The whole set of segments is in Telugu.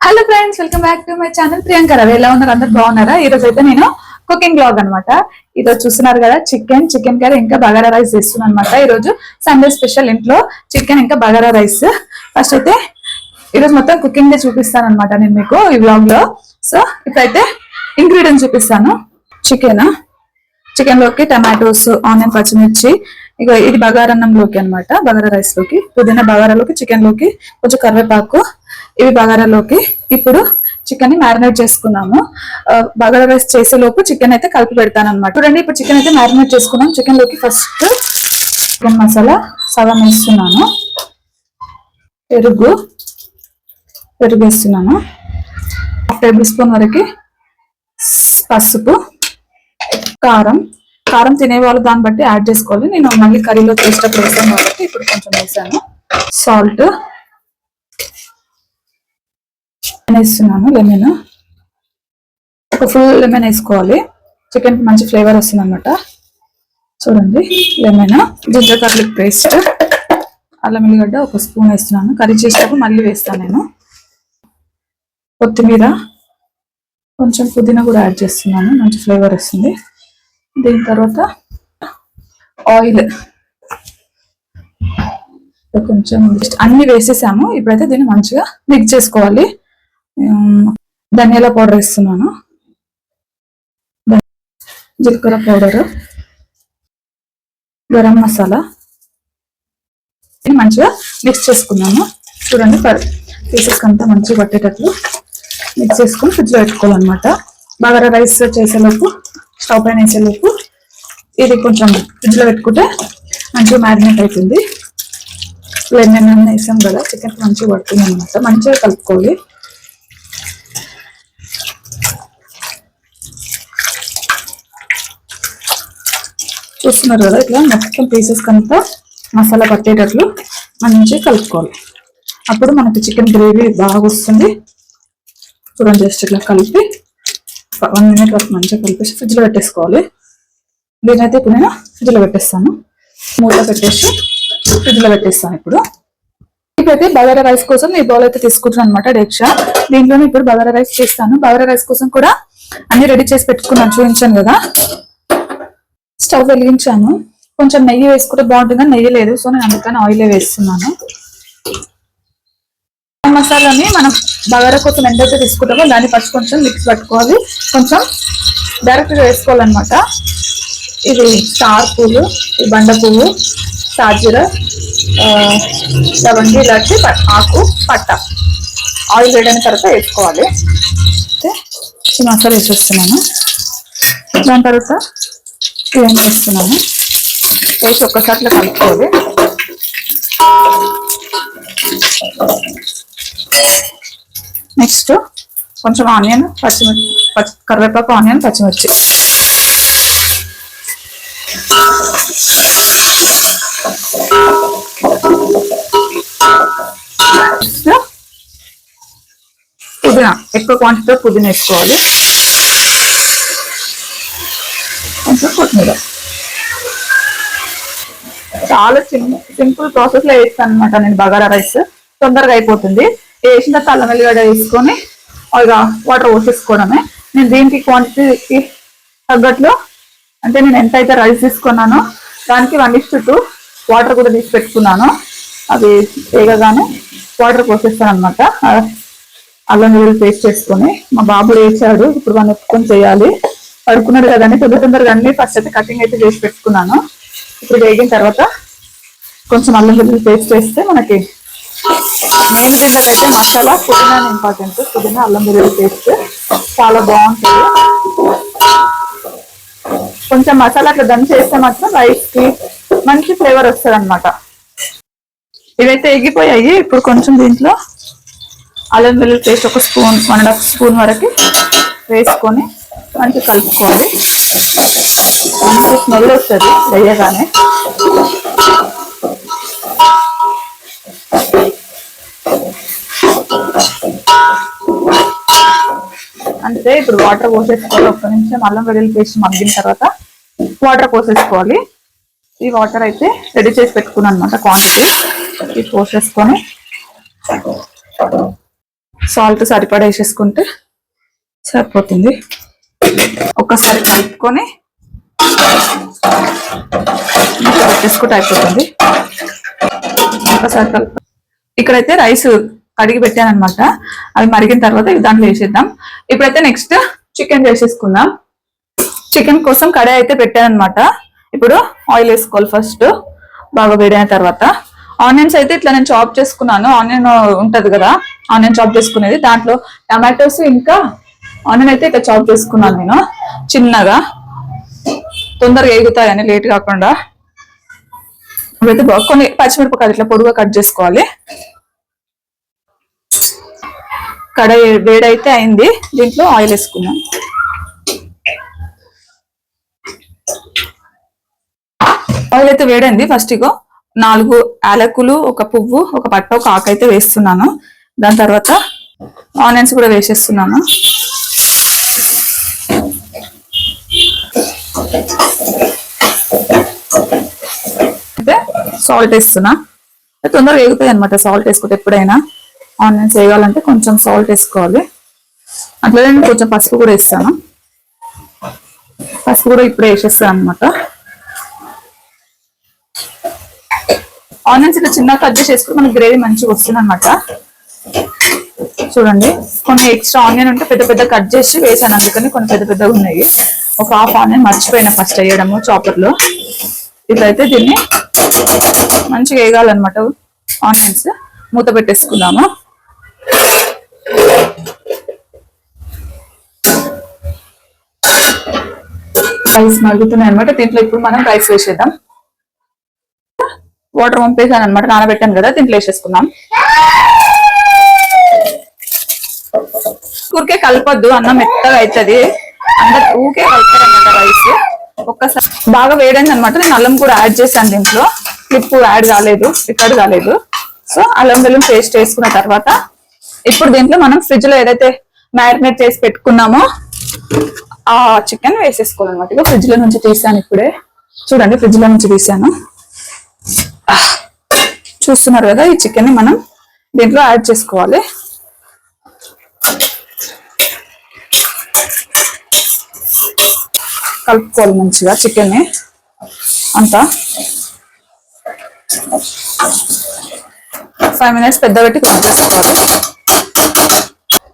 Hello friends welcome back to my channel Priyanka Ravi ఎలా ఉన్నారు? అందరు బాగున్నారా? ఈ రోజు అయితే నేను కుకింగ్ బ్లాగ్ అనమాట ఈ చూస్తున్నారు కదా చికెన్ చికెన్ కర్రీ ఇంకా బగారా రైస్ చేస్తున్నాను అనమాట ఈ రోజు సండే స్పెషల్ ఇంట్లో చికెన్ ఇంకా బగారా రైస్ ఫస్ట్ అయితే ఈ రోజు మొత్తం కుకింగ్ డే చూపిస్తాను అనమాట నేను మీకు ఈ బ్లాగ్లో. సో ఇప్పుడైతే ఇంగ్రీడియంట్స్ చూపిస్తాను. చికెన్ చికెన్లోకి టమాటోస్ ఆనియన్ పచ్చిమిర్చి ఇక ఇది బగారన్నంలోకి అన్నమాట బగారా రైస్లోకి పుదీనా బగారాలోకి చికెన్లోకి కొంచెం కరివేపాకు ఇవి బగారాలోకి ఇప్పుడు చికెన్ని మ్యారినేట్ చేసుకున్నాము. బగారా రైస్ చేసే లోపు చికెన్ అయితే కలిపి పెడతాను అనమాట చూడండి ఇప్పుడు చికెన్ అయితే మ్యారినేట్ చేసుకున్నాం. చికెన్లోకి ఫస్ట్ చికెన్ మసాలా సగం వేస్తున్నాను. పెరుగు పెరుగు వేస్తున్నాను. హాఫ్ టేబుల్ స్పూన్ వరకు పసుపు కారం. కారం తినేవాళ్ళు దాన్ని బట్టి యాడ్ చేసుకోవాలి. నేను మళ్ళీ కర్రీలో చేసేటప్పుడు వేసాను కాబట్టి ఇప్పుడు కొంచెం వేసాను. సాల్ట్ వేస్తున్నాను లెమన్ ఒక ఫుల్ లెమన్ వేసుకోవాలి. చికెన్ మంచి ఫ్లేవర్ వస్తుంది అనమాట చూడండి లెమన్ జింజర్ గార్లిక్ పేస్ట్ అల్లం ఎల్లిగడ్డ ఒక స్పూన్ వేస్తున్నాను. కర్రీ చేసేటప్పుడు మళ్ళీ వేస్తాను నేను. కొత్తిమీర. కొంచెం పుదీనా కూడా యాడ్ చేస్తున్నాను. మంచి ఫ్లేవర్ వస్తుంది. దీని తర్వాత ఆయిల్ కొంచెం అన్ని వేసేసాము. ఇప్పుడైతే దీన్ని మంచిగా మిక్స్ చేసుకోవాలి. ధనియాల పౌడర్ వేస్తున్నాను. జీలకర్ర పౌడర్ గరం మసాలా. మంచిగా మిక్స్ చేసుకున్నాను. చూడండి పీసెస్ అంతా మంచిగా పట్టేటట్లు మిక్స్ చేసుకుని ఫ్రిడ్జ్లో పెట్టుకోవాలన్నమాట. బగారా రైస్ చేసేలోపు స్టవ్ పైన వేసేలోపు ఇది కొంచెం ఫ్రిడ్జ్లో పెట్టుకుంటే మంచిగా మ్యారినేట్ అవుతుంది లెమన్ అన్న వేసాం కదా చికెన్ మంచిగా పడుతుంది అనమాట మంచిగా కలుపుకోవాలి. చూస్తున్నారు కదా ఇట్లా మొత్తం పీసెస్ కంతా మసాలా పట్టేటట్లు మంచిగా కలుపుకోవాలి. అప్పుడు మనకి చికెన్ గ్రేవీ బాగా వస్తుంది. చూడండి జస్ట్ ఇట్లా కలిపి వన్ మినిట్ వరకు మంచిగా కలిపేసి ఫ్రిడ్జ్లో పెట్టేసుకోవాలి. దీనైతే ఇప్పుడు నేను ఫ్రిడ్జ్లో పెట్టేస్తాను. మూత పెట్టేసి ఫ్రిడ్జ్లో పెట్టేస్తాను ఇప్పుడు. ఇప్పుడైతే బగారా రైస్ కోసం ఈ బౌల్ అయితే తీసుకుంటున్నాను అనమాట డెక్షా దీంట్లోనే ఇప్పుడు బగారా రైస్ చేస్తాను. బగారా రైస్ కోసం కూడా అన్ని రెడీ చేసి పెట్టుకున్నాను చూపించాను కదా. స్టవ్ వెలిగించాను. కొంచెం నెయ్యి వేసుకుంటే బాగుంటుంది కానీ నెయ్యి లేదు సో నేను అందుకని ఆయిలే వేస్తున్నాను. మసాలాని మనం బగారా కోసం ఎంతైతే తీసుకుంటామో దాన్ని ఫస్ట్ కొంచెం మిక్స్ పట్టుకోవాలి. కొంచెం డైరెక్ట్గా వేసుకోవాలన్నమాట. ఇది స్టార్ పూలు బండ పువ్వు సాజీర లవంగి ఇలాంటి ఆకు పట్ట. ఆయిల్ వేయడానికి తర్వాత వేసుకోవాలి. అయితే ఈ మసాలా వేసేస్తున్నాను. దాని తర్వాత ఇవన్నీ వేస్తున్నాను వేసి ఒక్కసారిలో కలుపుకోవాలి. నెక్స్ట్ కొంచెం ఆనియన్ పచ్చిమిర్చి పచ్చి కరివేపాకు ఆనియన్ పచ్చిమిర్చి. నెక్స్ట్ పుదీనా. ఎక్కువ క్వాంటిటీలో పుదీనా వేసుకోవాలి. కొంచెం కొత్తిమీర చాలా సింపుల్ ప్రాసెస్లో వేస్తాను అనమాట నేను బగారా రైస్. తొందరగా అయిపోతుంది. వేసిన తర్వాత అల్లం వెల్లిగడ్డ వేసుకొని ఇక వాటర్ పోసేసుకోవడమే. నేను దీనికి క్వాంటిటీకి తగ్గట్లు అంటే నేను ఎంత అయితే రైస్ తీసుకున్నానో దానికి వన్ ఇస్ టూ వాటర్ కూడా తీసి పెట్టుకున్నాను. అవి వేగగానే వాటర్ పోసేస్తాను అనమాట అల్లం వెల్లుల్లి పేస్ట్ చేసుకొని మా బాబు వేసాడు ఇప్పుడు మనం ఎత్తుకొని చేయాలి. పడుకున్నాడు కదండి. తొందర తొందరగా అన్ని ఫస్ట్ అయితే కటింగ్ అయితే చేసి పెట్టుకున్నాను. ఇప్పుడు వేగిన తర్వాత కొంచెం అల్లం వెల్లుల్లి పేస్ట్ వేస్తే మనకి మెయిన్ దీంట్లో అయితే మసాలా పుదీనా ఇంపార్టెంట్ పుదీనా అల్లం వెల్లుల్లి పేస్ట్ చాలా బాగుంటుంది. కొంచెం మసాలా అట్లా దంచి చేస్తే మాత్రం రైస్కి మంచి ఫ్లేవర్ వస్తుంది అనమాట ఇవైతే ఎగిపోయాయి. ఇప్పుడు కొంచెం దీంట్లో అల్లం వెల్లుల్లి పేస్ట్ ఒక spoon one and half spoon వరకు వేసుకొని మంచిగా కలుపుకోవాలి మంచి స్మెల్ వస్తుంది వేయగానే. అంతే ఇప్పుడు వాటర్ పోసేసుకోవాలి. ఒక్క నిమిషం అల్లం వెల్లుల్లి పేస్ట్ మగ్గిన తర్వాత వాటర్ పోసేసుకోవాలి. ఈ వాటర్ అయితే రెడీ చేసి పెట్టుకున్నాను అనమాట క్వాంటిటీ ఇది పోసేసుకొని సాల్ట్ సరిపడా వేసేసుకుంటే సరిపోతుంది. ఒక్కసారి కలుపుకొని పెట్టేసుకుంటే అయిపోతుంది. ఒకసారి కలుపు ఇక్కడైతే రైస్ కడిగి పెట్టాను అనమాట అవి మరిగిన తర్వాత ఇవి దాంట్లో వేసేద్దాం. ఇప్పుడైతే నెక్స్ట్ చికెన్ చేసేసుకుందాం. చికెన్ కోసం కడాయి అయితే పెట్టాను అనమాట ఇప్పుడు ఆయిల్ వేసుకోవాలి ఫస్ట్. బాగా వేడైన తర్వాత. ఆనియన్స్ అయితే ఇట్లా నేను చాప్ చేసుకున్నాను. ఆనియన్ ఉంటది కదా ఆనియన్ చాప్ చేసుకునేది. దాంట్లో టమాటోస్ ఇంకా ఆనియన్ అయితే ఇట్లా చాప్ చేసుకున్నాను నేను. చిన్నగా. తొందరగా ఎగుతాయని లేట్ కాకుండా. ఇప్పుడైతే కొన్ని పచ్చిమిరపకాయలు ఇట్లా పొడుగా కట్ చేసుకోవాలి. కడాయి వేడైతే అయింది. దీంట్లో ఆయిల్ వేసుకున్నాం ఆయిల్ అయితే వేడైంది. ఫస్ట్ ఇగో నాలుగు యాలకులు ఒక పువ్వు ఒక పట్ట ఒక ఆకు అయితే వేస్తున్నాను. దాని తర్వాత ఆనియన్స్ కూడా వేసేస్తున్నాను. అయితే సాల్ట్ వేస్తున్నా. తొందరగా వేగుతాయి అనమాట సాల్ట్ వేసుకుంటే ఎప్పుడైనా. ఆనియన్స్ వేయాలంటే కొంచెం సాల్ట్ వేసుకోవాలి. అట్లనే నేను కొంచెం పసుపు కూడా వేస్తాను. పసుపు కూడా ఇప్పుడే వేసేస్తాను అనమాట ఆనియన్స్ ఇట్లా చిన్నగా కట్ చేసి వేసుకుని మనకి గ్రేవీ మంచిగా వస్తుంది అనమాట చూడండి. కొన్ని ఎక్స్ట్రా ఆనియన్ ఉంటే పెద్ద పెద్ద కట్ చేసి వేసాను. అందుకని కొన్ని పెద్ద పెద్దగా ఉన్నాయి. ఒక హాఫ్ ఆనియన్ మర్చిపోయిన ఫస్ట్ వేయడము చాపర్లో ఇట్లయితే దీన్ని మంచిగా వేయాలన్నమాట ఆనియన్స్ మూత పెట్టేసుకుందాము. రైస్ మరుగుతున్నాయి అనమాట దీంట్లో ఇప్పుడు మనం రైస్ వేసేద్దాం. వాటర్ పంపేసాను అనమాట నానబెట్టాను కదా దీంట్లో వేసేసుకుందాం. ఊరికే కలపద్దు అన్నం మెత్తగా అవుతుంది అందరు ఊకే కలుపుతారు అనమాట రైస్ ఒక్కసారి బాగా వేడైంది అనమాట నేను అల్లం కూడా యాడ్ చేశాను దీంట్లో. క్లిప్ యాడ్ కాలేదు రికార్డ్ కాలేదు సో అల్లం వెల్లుల్లి పేస్ట్ వేసుకున్న తర్వాత ఇప్పుడు దీంట్లో మనం ఫ్రిడ్జ్లో ఏదైతే మ్యారినేట్ చేసి పెట్టుకున్నామో ఆ చికెన్ వేసేసుకోవాలన్నమాట. ఇక ఫ్రిడ్జ్లో నుంచి తీసాను ఇప్పుడే. చూడండి ఫ్రిడ్జ్లో నుంచి తీసాను. చూస్తున్నారు కదా ఈ చికెన్ని మనం దీంట్లో యాడ్ చేసుకోవాలి. కలుపుకోవాలి మంచిగా చికెన్ని. అంతా. ఫైవ్ మినిట్స్ పెద్ద పెట్టి కుక్ చేసుకోవాలి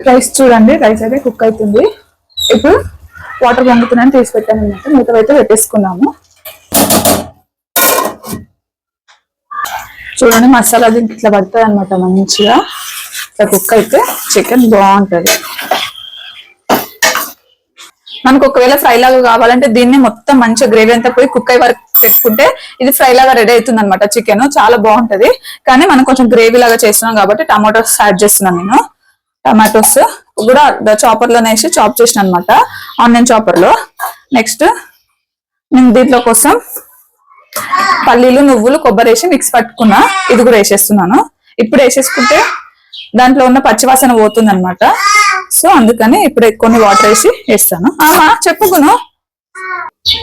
రైస్ చూడండి రైస్ అయితే కుక్ అవుతుంది. ఇప్పుడు వాటర్ పొంగుతున్నాను తీసి పెట్టాను అనమాట మూత అయితే పెట్టేసుకున్నాము. చూడండి మసాలా దీనికి ఇట్లా పడుతుంది అనమాట మంచిగా. ఇట్లా కుక్ అయితే చికెన్ బాగుంటుంది. మనకు ఒకవేళ ఫ్రై లాగా కావాలంటే దీన్ని మొత్తం మంచిగా గ్రేవీ అంతా పోయి కుక్ అయ్యే వరకు పెట్టుకుంటే ఇది ఫ్రై లాగా రెడీ అవుతుంది అనమాట చికెన్ చాలా బాగుంటది. కానీ మనం కొంచెం గ్రేవీ లాగా చేస్తున్నాం కాబట్టి టమాటోస్ యాడ్ చేస్తున్నాను నేను. టమాటోస్ కూడా చాపర్లోనే వేసి చాప్ చేసిన అనమాట ఆనియన్ చాపర్లో. నెక్స్ట్ నేను దీంట్లో కోసం పల్లీలు నువ్వులు కొబ్బరి వేసి మిక్స్ పట్టుకున్నా. ఇది కూడా వేసేస్తున్నాను. ఇప్పుడు వేసేసుకుంటే దాంట్లో ఉన్న పచ్చివాసన పోతుంది అనమాట సో అందుకని ఇప్పుడు కొన్ని వాటర్ వేసి వేస్తాను. ఆమా చెప్పుకును.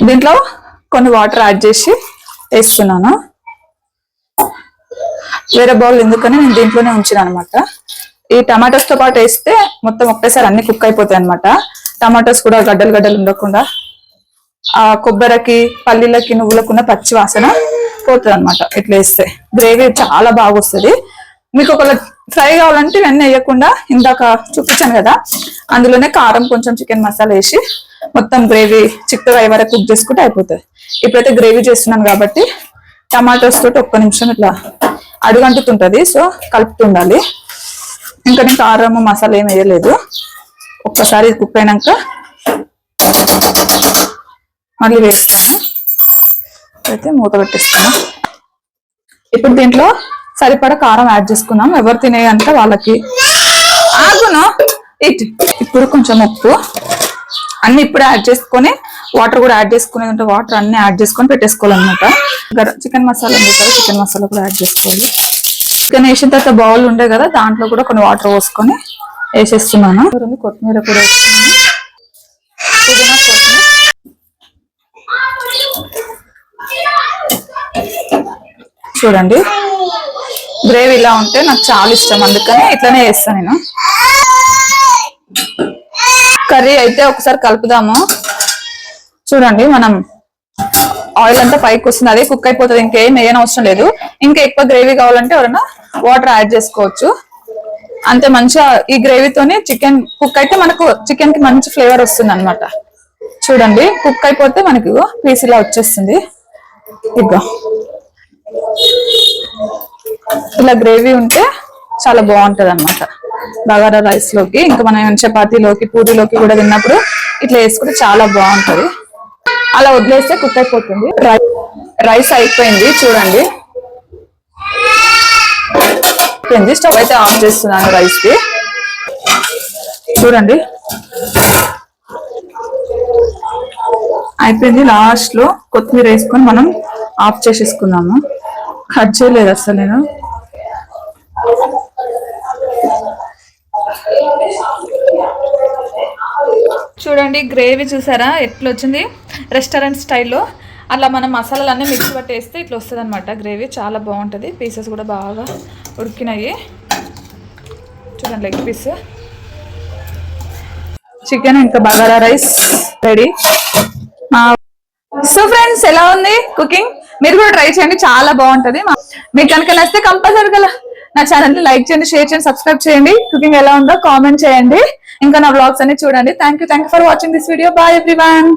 దీంట్లో కొన్ని వాటర్ యాడ్ చేసి వేస్తున్నాను. వేరే బౌల్ ఎందుకని నేను దీంట్లోనే ఉంచిన అనమాట ఈ టమాటోస్తో పాటు వేస్తే మొత్తం ఒకేసారి అన్ని కుక్ అయిపోతాయి అనమాట టమాటోస్ కూడా గడ్డలు గడ్డలు ఉండకుండా ఆ కొబ్బరికి పల్లీలకి నువ్వులకు ఉన్న పచ్చి వాసన పోతుంది అనమాట ఇట్లా వేస్తే గ్రేవీ చాలా బాగా వస్తుంది. మీకు ఒకవేళ ఫ్రై కావాలంటే ఇవన్నీ వేయకుండా ఇందాక చూపించాను కదా అందులోనే కారం కొంచెం చికెన్ మసాలా వేసి మొత్తం గ్రేవీ చిక్కగా అయ్యే వరకు కుక్ చేసుకుంటే అయిపోతుంది ఇప్పుడైతే గ్రేవీ చేస్తున్నాను కాబట్టి టమాటోస్ తోటి ఒక్క నిమిషం ఇట్లా అడుగంటుతుంటది సో కలుపుతుండాలి. ఇంకా నేను కారము మసాలా ఏమి వేయలేదు. ఒక్కసారి కుక్ అయినాక మళ్ళీ వేస్తాను అయితే మూత పెట్టేస్తాను. ఇప్పుడు దీంట్లో సరిపడా కారం యాడ్ చేసుకున్నాం ఎవరు తినేయంటే వాళ్ళకి. ఆగును. ఇట్. ఇప్పుడు కొంచెం ఉప్పు. అన్ని ఇప్పుడు యాడ్ చేసుకొని వాటర్ కూడా యాడ్ చేసుకునేది ఉంటే వాటర్ అన్ని యాడ్ చేసుకొని పెట్టేసుకోవాలన్నమాట. గరం చికెన్ మసాలా ఉంది కదా చికెన్ మసాలా కూడా యాడ్ చేసుకోవాలి. చికెన్ వేసిన తర్వాత బౌల్ ఉండే కదా దాంట్లో కూడా కొన్ని వాటర్ పోసుకొని వేసేస్తున్నాను. కొత్తిమీర కూడా వేసుకున్నాను. పుదీనా కొత్తిమీర చూడండి. గ్రేవీ ఇలా ఉంటే నాకు చాలా ఇష్టం అందుకని ఇట్లానే చేస్తాను నేను. కర్రీ అయితే ఒకసారి కలుపుదాము. చూడండి మనం ఆయిల్ అంతా పైకి వస్తుంది అదే కుక్ అయిపోతుంది ఇంకేం వేయని అవసరం లేదు. ఇంకా ఎక్కువ గ్రేవీ కావాలంటే ఎవరైనా వాటర్ యాడ్ చేసుకోవచ్చు. అంతే మంచిగా ఈ గ్రేవీతోనే చికెన్ కుక్ అయితే మనకు చికెన్కి మంచి ఫ్లేవర్ వస్తుంది అనమాట చూడండి కుక్ అయిపోతే మనకి పీస్ ఇలా వచ్చేస్తుంది. ఇదిగో. ఇలా గ్రేవీ ఉంటే చాలా బాగుంటది అనమాట బగారా రైస్లోకి ఇంకా మనం చపాతీలోకి పూరీలోకి కూడా తిన్నప్పుడు ఇట్లా వేసుకుంటే చాలా బాగుంటది. అలా వదిలేస్తే కుక్ అయిపోతుంది. రైస్ అయిపోయింది చూడండి. అయిపోయింది. స్టవ్ అయితే ఆఫ్ చేస్తున్నాను రైస్కి చూడండి. అయిపోయింది లాస్ట్లో కొత్తిమీర వేసుకొని మనం ఆఫ్ చేసేసుకున్నాము కట్ చేయలేదు అసలు నేను. చూడండి గ్రేవీ చూసారా? ఎట్లా వచ్చింది రెస్టారెంట్ స్టైల్లో. అట్లా మనం మసాలాలన్నీ మిక్స్ పట్టేస్తే ఇట్లా వస్తుంది అనమాట గ్రేవీ చాలా బాగుంటుంది. పీసెస్ కూడా బాగా ఉడికినాయి. చూడండి లెగ్ పీస్. చికెన్ ఇంకా bagara rice ready. So friends ఎలా ఉంది కుకింగ్ మీరు కూడా ట్రై చేయండి చాలా బాగుంటది. మీకు కనుక నచ్చితే కంపల్సరీ గల నా ఛానల్ని లైక్ చేయండి షేర్ చేయండి సబ్స్క్రైబ్ చేయండి. కుకింగ్ ఎలా ఉందో కామెంట్ చేయండి. ఇంకా నా బ్లాగ్స్ అన్ని చూడండి. Thank you thank you for watching this video bye everyone